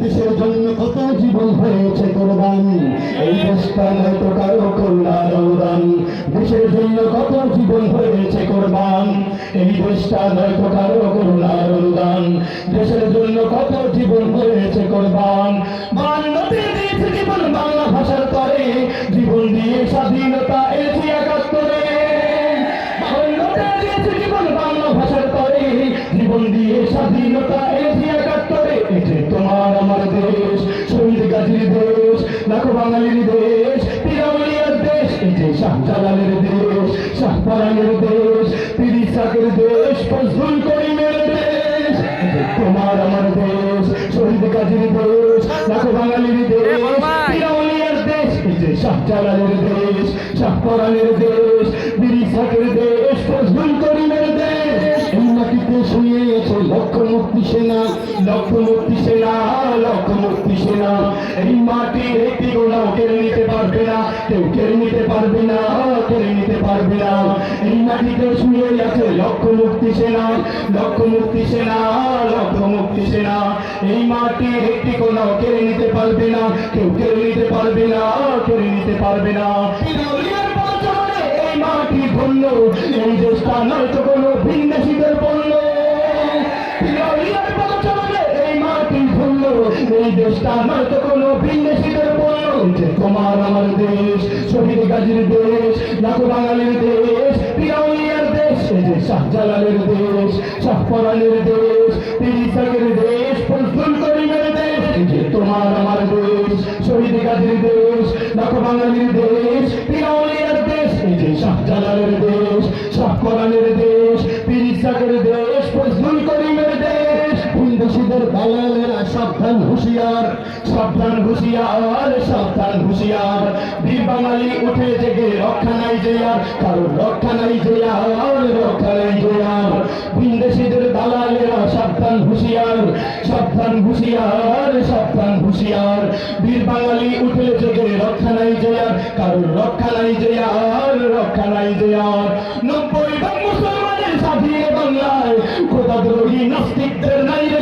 দেশের জন্য কত জীবন হয়েছে কোরবান? এই দেশটা নয়তো কারও কল্যাণ অবদান দেশের জন্য কত জীবন হয়েছে কোরবান? এই দেশটা হয়তো কারও কল্যাণ অবদান দেশের জন্য কত জীবন হয়েছে কোরবান? লাখো বাঙালির দেশ পিরাউলিয়ার দেশ এতে শাহজালালের দেশ শাহপারানের দেশ পিরিসাকের দেশ, ফজলুল করিমের দেশ তোমার আমার দেশ, শহীদ গাজীর দেশ লাখো বাঙালির দেশ পিরাউলিয়ার দেশ এতে শাহজালালের দেশ, শাহপারানের দেশ পিরিসাকের দেশ মুক্তি সেনা লক্ষ মুক্তি সেনা লক্ষ মুক্তি সেনা। এই মাটি একটি গোলাও কেড়ে নিতে পারবে না, কেউ কেড়ে নিতে পারবে না, কেড়ে নিতে পারবে না। এই মাটিতে শুয়ে আছে লক্ষ মুক্তি সেনা লক্ষ মুক্তি সেনা লক্ষ মুক্তি সেনা। এই মাটি একটি গোলাও কেড়ে নিতে পারবে না, কেউ কেড়ে নিতে পারবে না, কেড়ে নিতে পারবে না। এই মাটি ধন্য এই দেশটা নয়তো কোনো ভিন্নসীদের পণ্য দেশটা নয়তো কোনো ভিন্নসীদের পণ্য যে তোমার আমার দেশ, শহীদ গাজীর দেশ, লাখো বাঙালির দেশ পিরোলিয়ার দেশ, এই যে শাহজালালের দেশ শাহপরানের দেশ পিরিসাকের দেশ, ফজলুল করিমের দেশ যে তোমার আমার দেশ, শহীদ গাজীর দেশ, লাখো বাঙালির দেশ পিরোলিয়ার দেশ, এই যে শাহজালালের দেশ শাহপরানের দেশ ফজলুল দেশ হিন্দুসীদের দালালেরা সাবধান হুঁশিয়ার সাবধান হুঁশিয়ার সাবধান হুঁশিয়ার। বীর বাঙালি উঠে জেগে, রক্ষা নাই যে আর কারোর রক্ষা নাই যে আর, রক্ষা নাই যে আর। বিন্দেশীদের দালালেরা সাবধান হুঁশিয়ার সাবধান হুঁশিয়ার সাবধান হুঁশিয়ার। বীর বাঙালি উঠে জেগে, রক্ষা নাই যে আর কারোর রক্ষা নাই যে আর, রক্ষা নাই যে আর। নব্বই ভাগ মুসলমানের স্বাধীন বাংলায়, খোদাদ্রোহী নাস্তিকদের নাই রে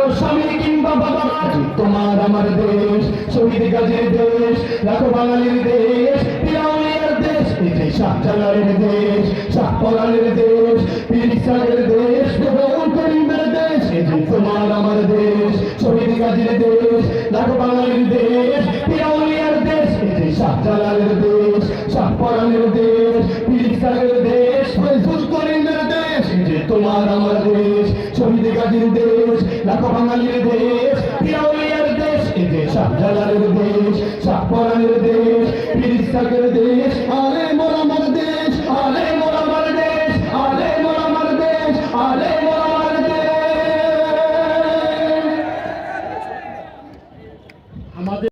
তোমার আমার দেশ, শহীদ গাজীর দেশ লাখো বাঙালির দেশ পিরাউলিয়ার দেশ, এই যে শাহজালালের দেশ শাহপরানের দেশ পিরিসালের দেশ বহুল করিমের দেশ, এই যে তোমার আমার দেশ, শহীদ গাজীর দেশ লাখো বাঙালির দেশ পিরাউলিয়ার দেশ, এই যে শাহজালালের দেশ শাহপরানের দেশ পিরিসালের দেশ ফজলুল করিমের দেশ, এই যে তোমার আমার দেশ, শহীদ গাজীর দেশ লাখো বাঙালির দেশ পিরিসাকের দেশ।